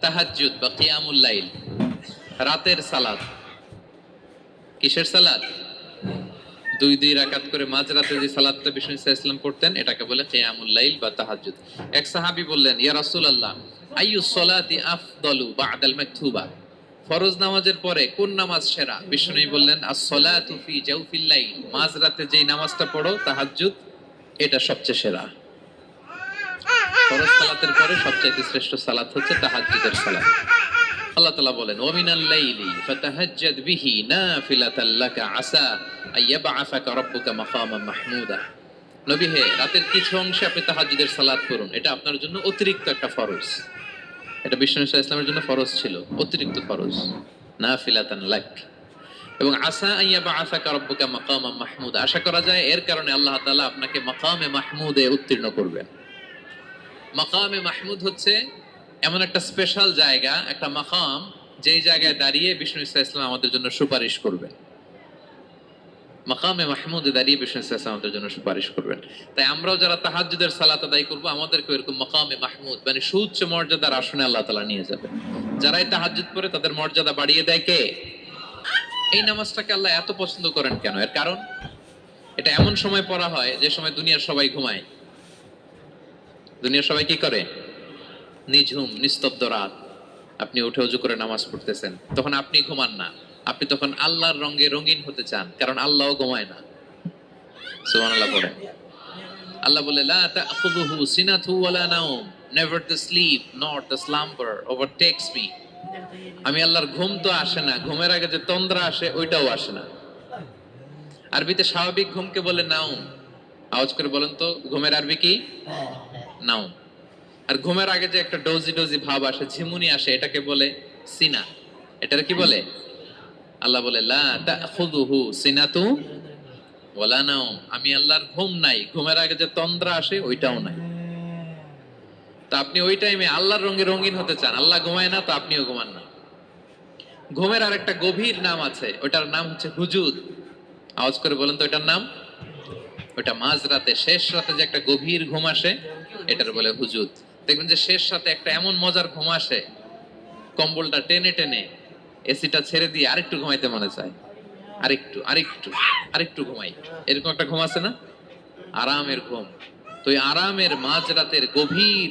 তাহাজ্জুদ বা কিয়ামুল লাইল, রাতের সালাত কিসের সালাত দুই দুই রাকাত করে মাঝরাতে যে সালাতটা বিষ্ণু ইসলাম পড়তেন, এটাকে বলে কিয়ামুল লাইল বা তাহাজ্জুদ। এক সাহাবী বললেন, ইয়া রাসূলুল্লাহ, আইয়ু সলাতি ফরজ নামাজের পরে কোন নামাজ সেরা? বিষ্ণু বললেন, আস-সালাতু ফি জাওফিল লাইল। মাঝরাতে যেই নামাজটা পড়ো, তাহাজ্জুদ, এটা সবচেয়ে সেরা। ফরজ সালাতের পরে সবচাইতে শ্রেষ্ঠ সালাত হচ্ছে তাহাজ্জুদের সালাত। আল্লাহ তাআলা বলেন, ওমিনাল লাইলি ফাতাহাজ্জাদ বিহি নাফিলাতাল লাকা আসা আইয়াবআসাকা রাব্বুকা মাকামান মাহমুদা। নবী হে, রাতের কিছু অংশে আপনি তাহাজ্জুদের সালাত করুন এটা আপনার জন্য অতিরিক্ত একটা ফরজ। এটা বিষ্ণু ইসলামের জন্য ফরজ ছিল, অতিরিক্ত ফরজ। নাফিলাতান লাক। এবং আসা আইয়া বা আশা কারব্বুকা মাকামা মাহমুদ। আশা করা যায় এর কারণে আল্লাহ তাআলা আপনাকে মাকামে মাহমুদে উত্তীর্ণ করবেন। মাকামে মাহমুদ হচ্ছে এমন একটা স্পেশাল জায়গা, একটা মাকাম, যেই জায়গায় দাঁড়িয়ে বিষ্ণু ইসা ইসলাম আমাদের জন্য সুপারিশ করবেন। মাকামে মাহমুদে দাঁড়িয়ে বিষ্ণু ইসা ইসলাম আমাদের জন্য সুপারিশ করবেন। তাই আমরাও যারা তাহাজ্জুদের সালাত আদায় করব আমাদেরকে এরকম মাকামে মাহমুদ মানে সুউচ্চ মর্যাদার আসনে আল্লাহ তালা নিয়ে যাবেন। যারাই তাহাজ্জুদ করে তাদের মর্যাদা বাড়িয়ে দেয় কে? এই নামাজটাকে আল্লাহ এত পছন্দ করেন কেন? এর কারণ? এটা এমন সময় পড়া হয় যে সময় দুনিয়ার সবাই ঘুমায়। দুনিয়ার সবাই কি করে? নিঝুম নিস্তব্ধ রাত। আপনি উঠে উজু করে নামাজ পড়তেছেন। তখন আপনি ঘুমান না। আপনি তখন আল্লাহর রঙে রঙিন হতে চান, কারণ আল্লাহও ঘুমায় না। সুবহানাল্লাহ পড়েন। আল্লাহ বলে, লা তাখুযুহু সিনাতু ওয়ালা নাওম। Never the sleep not the slumber overtakes me আমি আল্লাহর ঘুম তো আসে না। ঘুমের আগে যে তন্দ্রা আসে, ওইটাও আসে না। আরবিতে স্বাভাবিক ঘুমকে বলে নাউম আওয়াজ করে বলেন তো, ঘুমের আরবি কি? নাউম আর ঘুমের আগে যে একটা ডোজি ডোজি ভাব আসে, ঝিমুনি আসে, এটাকে বলে সিনা। এটার কি বলে? আল্লাহ বলে, লা তাখুযুহু সিনাতু ওয়ালা নাউম আমি আল্লাহর ঘুম নাই। ঘুমের আগে যে তন্দ্রা আসে, ওইটাও নাই। তা আপনি ওই টাইমে আল্লাহর রঙে রঙিন হতে চান, আল্লাহ ঘুমায় না, তো আপনিও ঘুমান না। ঘুমের আর একটা গভীর নাম আছে, ওটার নাম হচ্ছে হুজুদ আওয়াজ করে বলেন তো, ওটার নাম? ওটা মাঝ রাতে শেষ রাতে যে একটা গভীর ঘুম আসে এটার বলে হুজুদ। দেখবেন যে শেষ রাতে একটা এমন মজার ঘুম আসে কম্বলটা টেনে টেনে এসিটা ছেড়ে দিয়ে আরেকটু ঘুমাইতে মনে চায়। আরেকটু আরেকটু আরেকটু ঘুমাই। এরকম একটা ঘুম আছে না? আরামের ঘুম। তো আরামের মাঝ রাতের গভীর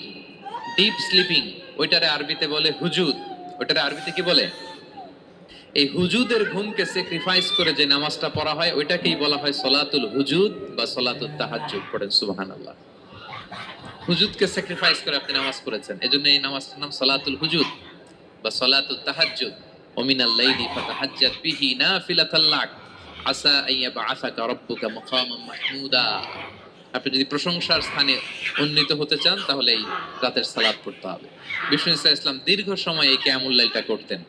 ডিপ স্লিপিং ওইটারে আরবিতে বলে হুজুদ। ওইটারে আরবিতে কি বলে? এই হুজুদের ঘুমকে স্যাক্রিফাইস করে যে নামাজটা পড়া হয় ওইটাকেই বলা হয় সলাতুল হুজুদ বা সলাতুল তাহাজ্জুদ। পড়েন সুবহানাল্লাহ। হুজুদকে স্যাক্রিফাইস করে আপনি নামাজ পড়েছেন। এজন্য এই নামাজটার নাম সলাতুল হুজুদ বা সলাতুল তাহাজ্জুদ। ওমিনাল লাইলি ফাতাহাজ্জাত বিহি নাফিলাতাল লাক। আসা আইয়াবআসাকা রাব্বুকা মাকামান মাহমুদা। আপনি যদি প্রশংসার স্থানে উন্নীত হতে চান, তাহলে এই রাতের সালাত পড়তে হবে। বিষ্ণু ইসা ইসলাম দীর্ঘ সময় এই কিয়ামুল লাইলটা করতেন।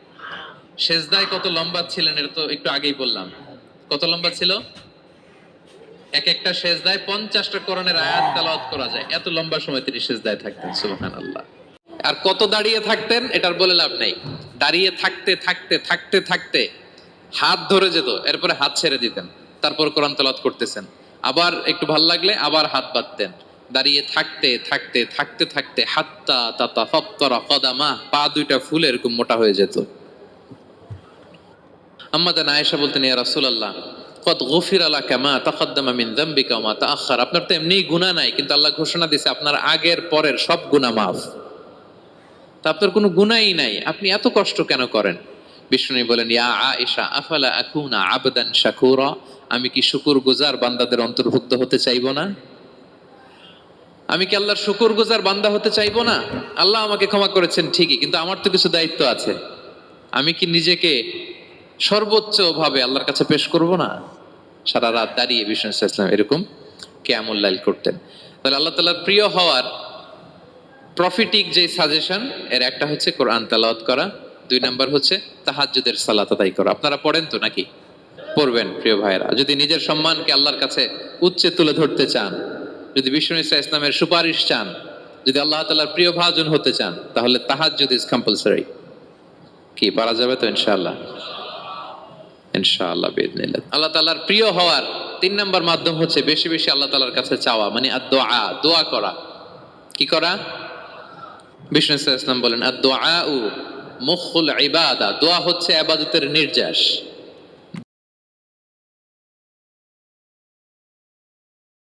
সেজদায় কত লম্বা ছিলেন, এটা তো একটু আগেই বললাম। কত লম্বা ছিল? এক একটা সেজদায় পঞ্চাশটা কোরআনের আয়াত তেলাওয়াত করা যায়। এত লম্বা সময় তিনি সেজদায় থাকতেন সুবহান আল্লাহ আর কত দাঁড়িয়ে থাকতেন, এটার বলে লাভ নাই। দাঁড়িয়ে থাকতে থাকতে থাকতে থাকতে হাত ধরে যেত, এরপরে হাত ছেড়ে দিতেন। তারপর কোরআন তেলাওয়াত করতেছেন। আবার একটু ভালো লাগলে আবার হাত বাঁধতেন। দাঁড়িয়ে থাকতে থাকতে থাকতে থাকতে হাত্তা তাতা ফত্তরা কদামা, পা দুইটা ফুলে এরকম মোটা হয়ে যেত। আম্মা জান আয়েশা বলতেন, ইয়া রাসূলুল্লাহ কত গফির আলা কামা তাকদ্দামা মিন যামবিকা ওয়া তাআখার। আপনার তো এমনিই গুনাহ নাই, কিন্তু আল্লাহ ঘোষণা দিয়েছে আপনার আগের পরের সব গুনাহ মাফ। তা আপনার কোনো গুনাহই নাই, আপনি এত কষ্ট কেন করেন? বিষ্ণু বলেন, ইয়া আয়েশা, আফালা আকুনা আবদান শাকুরা? আমি কি শুকুর গুজার বান্দাদের অন্তর্ভুক্ত হতে চাইব না? আমি কি আল্লাহর শুকুর গুজার বান্দা হতে চাইব না? আল্লাহ আমাকে ক্ষমা করেছেন ঠিকই, কিন্তু আমার তো কিছু দায়িত্ব আছে। আমি কি নিজেকে সর্বোচ্চ ভাবে আল্লাহর কাছে পেশ করব না? সারা রাত দাঁড়িয়ে বিষ্ণু ইসলাম এরকম কেয়ামুল্লাইল করতেন। তাহলে আল্লাহ তাল্লাহর প্রিয় হওয়ার প্রফিটিক যে সাজেশন এর একটা হচ্ছে কোরআন তালাওয়াত করা, দুই নাম্বার হচ্ছে তাহাজ্জুদের সালাত আদায় করা। আপনারা পড়েন তো নাকি? পড়বেন, প্রিয় ভাইয়েরা। যদি নিজের সম্মানকে আল্লাহর কাছে উচ্চে তুলে ধরতে চান, যদি বিষ্ণু ইসা ইসলামের সুপারিশ চান, যদি আল্লাহ তাল্লাহর প্রিয় ভাজন হতে চান, তাহলে তাহাজ্জুদ ইজ কম্পালসারি কি, পারা যাবে তো ইনশাআল্লাহ? ইনশাআল্লাহ বিদিনিল্লাহ আল্লাহ তালার প্রিয় হওয়ার তিন নম্বর মাধ্যম হচ্ছে বেশি বেশি আল্লাহ তালার কাছে চাওয়া মানে আর দোয়া দোয়া করা। কি করা? বিষ্ণু ইসলাম বলেন আর দোয়া উ মুখুল ইবাদা, দোয়া হচ্ছে আবাদতের নির্যাস।